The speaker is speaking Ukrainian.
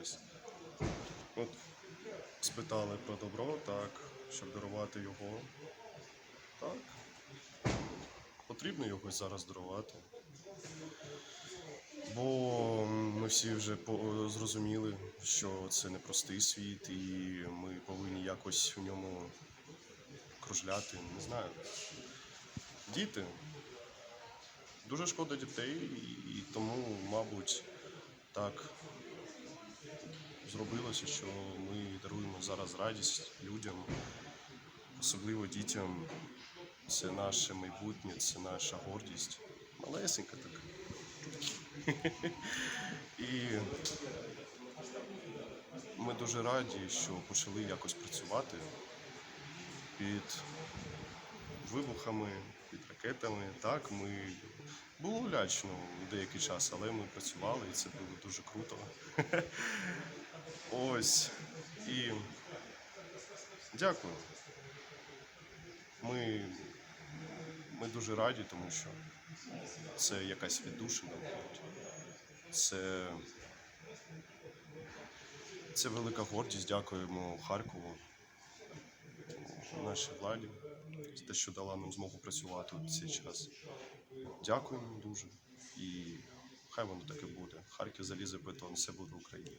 Ось. От спитали про добро, так, щоб дарувати його. Так. Потрібно його зараз дарувати. Бо ми всі вже зрозуміли, що це непростий світ, і ми повинні якось в ньому кружляти. Не знаю. Діти. Дуже шкода дітей, і тому, мабуть, так зробилося, що ми даруємо зараз радість людям, особливо дітям. Це наше майбутнє, це наша гордість. Малесенька така. І ми дуже раді, що почали якось працювати під вибухами, під ракетами. Так, ми було лячно деякий час, але ми працювали і це було дуже круто. Ось. І дякую. Ми, ми дуже раді, тому що це якась віддушина. Це, це велика гордість. Дякуємо Харкову, нашій владі, за те, що дала нам змогу працювати у цей час. Дякуємо дуже. І хай воно таке буде. Харків залізе бетон, все буде Україна.